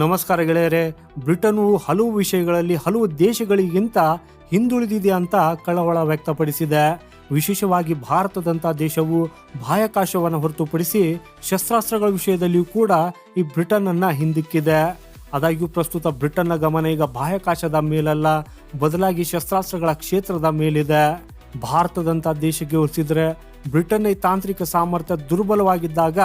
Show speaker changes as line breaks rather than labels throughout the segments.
ನಮಸ್ಕಾರ ಗೆಳೆಯರೆ ಬ್ರಿಟನ್ವು ಹಲವು ವಿಷಯಗಳಲ್ಲಿ, ಹಲವು ದೇಶಗಳಿಗಿಂತ ಹಿಂದುಳಿದಿದೆ ಅಂತ ಕಳವಳ ವ್ಯಕ್ತಪಡಿಸಿದೆ. ವಿಶೇಷವಾಗಿ ಭಾರತದಂಥ ದೇಶವು ಬಾಹ್ಯಾಕಾಶವನ್ನು ಹೊರತುಪಡಿಸಿ ಶಸ್ತ್ರಾಸ್ತ್ರಗಳ ವಿಷಯದಲ್ಲಿಯೂ ಕೂಡ ಈ ಬ್ರಿಟನ್ ಅನ್ನ ಹಿಂದಿಕ್ಕಿದೆ. ಆದಾಗ್ಯೂ ಪ್ರಸ್ತುತ ಬ್ರಿಟನ್ನ ಗಮನ ಈಗ ಬಾಹ್ಯಾಕಾಶದ ಮೇಲಲ್ಲ, ಬದಲಾಗಿ ಶಸ್ತ್ರಾಸ್ತ್ರಗಳ ಕ್ಷೇತ್ರದ ಮೇಲಿದೆ. ಭಾರತದಂಥ ದೇಶಕ್ಕೆ ಹೋಲಿಸಿದ್ರೆ ಬ್ರಿಟನ್ನ ತಾಂತ್ರಿಕ ಸಾಮರ್ಥ್ಯ ದುರ್ಬಲವಾಗಿದ್ದಾಗ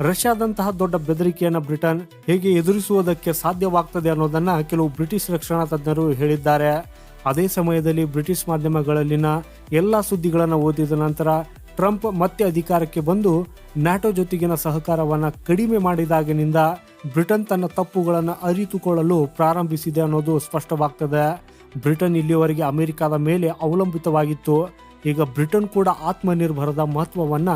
ರಷ್ಯಾದಂತಹ ದೊಡ್ಡ ಬೆದರಿಕೆಯನ್ನು ಬ್ರಿಟನ್ ಹೇಗೆ ಎದುರಿಸುವುದಕ್ಕೆ ಸಾಧ್ಯವಾಗ್ತದೆ ಅನ್ನೋದನ್ನು ಕೆಲವು ಬ್ರಿಟಿಷ್ ರಕ್ಷಣಾ ತಜ್ಞರು ಹೇಳಿದ್ದಾರೆ. ಅದೇ ಸಮಯದಲ್ಲಿ ಬ್ರಿಟಿಷ್ ಮಾಧ್ಯಮಗಳಲ್ಲಿನ ಎಲ್ಲ ಸುದ್ದಿಗಳನ್ನು ಓದಿದ ನಂತರ ಟ್ರಂಪ್ ಮತ್ತೆ ಅಧಿಕಾರಕ್ಕೆ ಬಂದು ನ್ಯಾಟೋ ಜೊತೆಗಿನ ಸಹಕಾರವನ್ನು ಕಡಿಮೆ ಮಾಡಿದಾಗಿನಿಂದ ಬ್ರಿಟನ್ ತನ್ನ ತಪ್ಪುಗಳನ್ನು ಅರಿತುಕೊಳ್ಳಲು ಪ್ರಾರಂಭಿಸಿದೆ ಅನ್ನೋದು ಸ್ಪಷ್ಟವಾಗ್ತದೆ. ಬ್ರಿಟನ್ ಇಲ್ಲಿಯವರೆಗೆ ಅಮೆರಿಕದ ಮೇಲೆ ಅವಲಂಬಿತವಾಗಿತ್ತು. ಈಗ ಬ್ರಿಟನ್ ಕೂಡ ಆತ್ಮನಿರ್ಭರದ ಮಹತ್ವವನ್ನ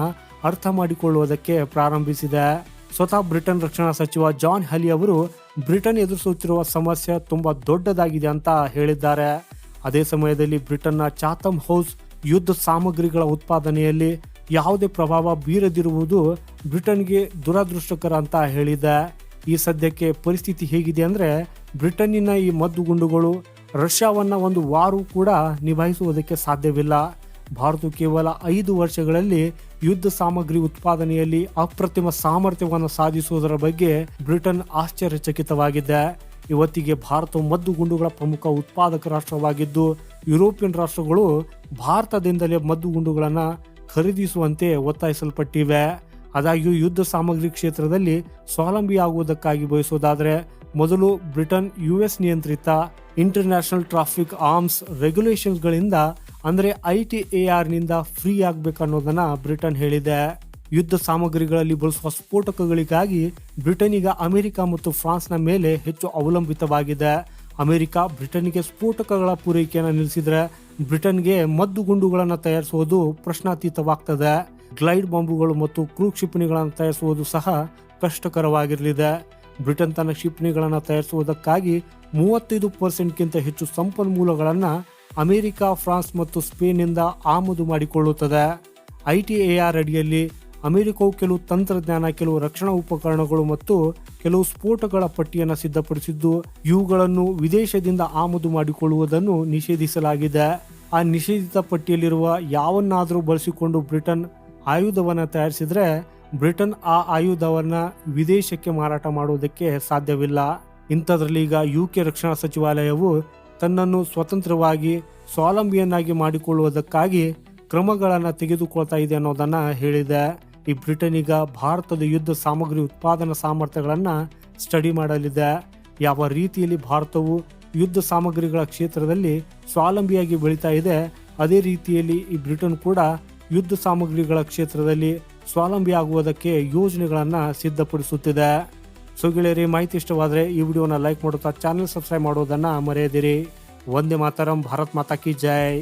ಅರ್ಥ ಮಾಡಿಕೊಳ್ಳುವುದಕ್ಕೆ ಪ್ರಾರಂಭಿಸಿದೆ. ಸ್ವತಃ ಬ್ರಿಟನ್ ರಕ್ಷಣಾ ಸಚಿವ ಜಾನ್ ಹಲಿ ಅವರು ಬ್ರಿಟನ್ ಎದುರಿಸುತ್ತಿರುವ ಸಮಸ್ಯೆ ತುಂಬಾ ದೊಡ್ಡದಾಗಿದೆ ಅಂತ ಹೇಳಿದ್ದಾರೆ. ಅದೇ ಸಮಯದಲ್ಲಿ ಬ್ರಿಟನ್ನ ಚಾತಮ್ ಹೌಸ್ ಯುದ್ಧ ಸಾಮಗ್ರಿಗಳ ಉತ್ಪಾದನೆಯಲ್ಲಿ ಯಾವುದೇ ಪ್ರಭಾವ ಬೀರದಿರುವುದು ಬ್ರಿಟನ್ಗೆ ದುರದೃಷ್ಟಕರ ಅಂತ ಹೇಳಿದೆ. ಈ ಸದ್ಯಕ್ಕೆ ಪರಿಸ್ಥಿತಿ ಹೇಗಿದೆ ಅಂದ್ರೆ ಬ್ರಿಟನ್ನಿನ ಈ ಮದ್ದುಗುಂಡುಗಳು ರಷ್ಯಾವನ್ನ ಒಂದು ವಾರು ಕೂಡ ನಿಭಾಯಿಸುವುದಕ್ಕೆ ಸಾಧ್ಯವಿಲ್ಲ. ಭಾರತ ಕೇವಲ ಐದು ವರ್ಷಗಳಲ್ಲಿ ಯುದ್ಧ ಸಾಮಗ್ರಿ ಉತ್ಪಾದನೆಯಲ್ಲಿ ಅಪ್ರತಿಮ ಸಾಮರ್ಥ್ಯವನ್ನು ಸಾಧಿಸುವುದರ ಬಗ್ಗೆ ಬ್ರಿಟನ್ ಆಶ್ಚರ್ಯಚಕಿತವಾಗಿದೆ. ಇವತ್ತಿಗೆ ಭಾರತವು ಮದ್ದುಗುಂಡುಗಳ ಪ್ರಮುಖ ಉತ್ಪಾದಕ ರಾಷ್ಟ್ರವಾಗಿದ್ದು, ಯುರೋಪಿಯನ್ ರಾಷ್ಟ್ರಗಳು ಭಾರತದಿಂದಲೇ ಮದ್ದುಗುಂಡುಗಳನ್ನು ಖರೀದಿಸುವಂತೆ ಒತ್ತಾಯಿಸಲ್ಪಟ್ಟಿವೆ. ಆದಾಗ್ಯೂ ಯುದ್ಧ ಸಾಮಗ್ರಿ ಕ್ಷೇತ್ರದಲ್ಲಿ ಸ್ವಾವಲಂಬಿಯಾಗುವುದಕ್ಕಾಗಿ ಬಯಸೋದಾದರೆ ಮೊದಲು ಬ್ರಿಟನ್ ಯು ಎಸ್ ನಿಯಂತ್ರಿತ ಇಂಟರ್ನ್ಯಾಷನಲ್ ಟ್ರಾಫಿಕ್ ಆರ್ಮ್ಸ್ ರೆಗ್ಯುಲೇಷನ್ಗಳಿಂದ ಅಂದರೆ ಐ ಟಿ ಎ ಆರ್ನಿಂದ ಫ್ರೀ ಆಗ್ಬೇಕನ್ನೋದನ್ನ ಬ್ರಿಟನ್ ಹೇಳಿದೆ. ಯುದ್ಧ ಸಾಮಗ್ರಿಗಳಲ್ಲಿ ಬಳಸುವ ಸ್ಫೋಟಕಗಳಿಗಾಗಿ ಬ್ರಿಟನ್ ಈಗ ಅಮೆರಿಕ ಮತ್ತು ಫ್ರಾನ್ಸ್ನ ಮೇಲೆ ಹೆಚ್ಚು ಅವಲಂಬಿತವಾಗಿದೆ. ಅಮೆರಿಕ ಬ್ರಿಟನ್ಗೆ ಸ್ಫೋಟಕಗಳ ಪೂರೈಕೆಯನ್ನು ನಿಲ್ಲಿಸಿದರೆ ಬ್ರಿಟನ್ಗೆ ಮದ್ದುಗುಂಡುಗಳನ್ನು ತಯಾರಿಸುವುದು ಪ್ರಶ್ನಾತೀತವಾಗ್ತದೆ. ಗ್ಲೈಡ್ ಬಾಂಬುಗಳು ಮತ್ತು ಕ್ರೂ ಕ್ಷಿಪಣಿಗಳನ್ನು ತಯಾರಿಸುವುದು ಸಹ ಕಷ್ಟಕರವಾಗಿರಲಿದೆ. ಬ್ರಿಟನ್ ತನ್ನ ಕ್ಷಿಪಣಿಗಳನ್ನು ತಯಾರಿಸುವುದಕ್ಕಾಗಿ ಮೂವತ್ತೈದು ಪರ್ಸೆಂಟ್ಗಿಂತ ಹೆಚ್ಚು ಸಂಪನ್ಮೂಲಗಳನ್ನು ಅಮೆರಿಕ, ಫ್ರಾನ್ಸ್ ಮತ್ತು ಸ್ಪೇನ್ನಿಂದ ಆಮದು ಮಾಡಿಕೊಳ್ಳುತ್ತದೆ. ಐ ಟಿ ಎ ಆರ್ ಅಡಿಯಲ್ಲಿ ಅಮೆರಿಕವು ಕೆಲವು ತಂತ್ರಜ್ಞಾನ, ಕೆಲವು ರಕ್ಷಣಾ ಉಪಕರಣಗಳು ಮತ್ತು ಕೆಲವು ಸ್ಫೋಟಗಳ ಪಟ್ಟಿಯನ್ನು ಸಿದ್ಧಪಡಿಸಿದ್ದು, ಇವುಗಳನ್ನು ವಿದೇಶದಿಂದ ಆಮದು ಮಾಡಿಕೊಳ್ಳುವುದನ್ನು ನಿಷೇಧಿಸಲಾಗಿದೆ. ಆ ನಿಷೇಧಿತ ಪಟ್ಟಿಯಲ್ಲಿರುವ ಯಾವನ್ನಾದರೂ ಬಳಸಿಕೊಂಡು ಬ್ರಿಟನ್ ಆಯುಧವನ್ನು ತಯಾರಿಸಿದರೆ, ಬ್ರಿಟನ್ ಆ ಆಯುಧವನ್ನ ವಿದೇಶಕ್ಕೆ ಮಾರಾಟ ಮಾಡುವುದಕ್ಕೆ ಸಾಧ್ಯವಿಲ್ಲ. ಇಂಥದ್ರಲ್ಲಿ ಈಗ ಯು ಕೆ ರಕ್ಷಣಾ ಸಚಿವಾಲಯವು ತನ್ನನ್ನು ಸ್ವತಂತ್ರವಾಗಿ ಸ್ವಾವಲಂಬಿಯನ್ನಾಗಿ ಮಾಡಿಕೊಳ್ಳುವುದಕ್ಕಾಗಿ ಕ್ರಮಗಳನ್ನು ತೆಗೆದುಕೊಳ್ತಾ ಇದೆ ಅನ್ನೋದನ್ನು ಹೇಳಿದೆ. ಈ ಬ್ರಿಟನ್ ಈಗ ಭಾರತದ ಯುದ್ಧ ಸಾಮಗ್ರಿ ಉತ್ಪಾದನಾ ಸಾಮರ್ಥ್ಯಗಳನ್ನು ಸ್ಟಡಿ ಮಾಡಲಿದೆ. ಯಾವ ರೀತಿಯಲ್ಲಿ ಭಾರತವು ಯುದ್ಧ ಸಾಮಗ್ರಿಗಳ ಕ್ಷೇತ್ರದಲ್ಲಿ ಸ್ವಾವಲಂಬಿಯಾಗಿ ಬೆಳೀತಾ ಇದೆ, ಅದೇ ರೀತಿಯಲ್ಲಿ ಈ ಬ್ರಿಟನ್ ಕೂಡ ಯುದ್ಧ ಸಾಮಗ್ರಿಗಳ ಕ್ಷೇತ್ರದಲ್ಲಿ ಸ್ವಾವಲಂಬಿ ಆಗುವುದಕ್ಕೆ ಯೋಜನೆಗಳನ್ನು ಸಿದ್ಧಪಡಿಸುತ್ತಿದೆ. ಸೊ ಗೆಳೆಯರಿ, ಮಾಹಿತಿ ಇಷ್ಟವಾದರೆ ಈ ವಿಡಿಯೋನ ಲೈಕ್ ಮಾಡುತ್ತಾ ಚಾನಲ್ ಸಬ್ಸ್ಕ್ರೈಬ್ ಮಾಡೋದನ್ನು ಮರೆಯದಿರಿ. ಒಂದೇ ಮಾತರಂ, ಭಾರತ್ ಮಾತಾ ಕಿ ಜೈ.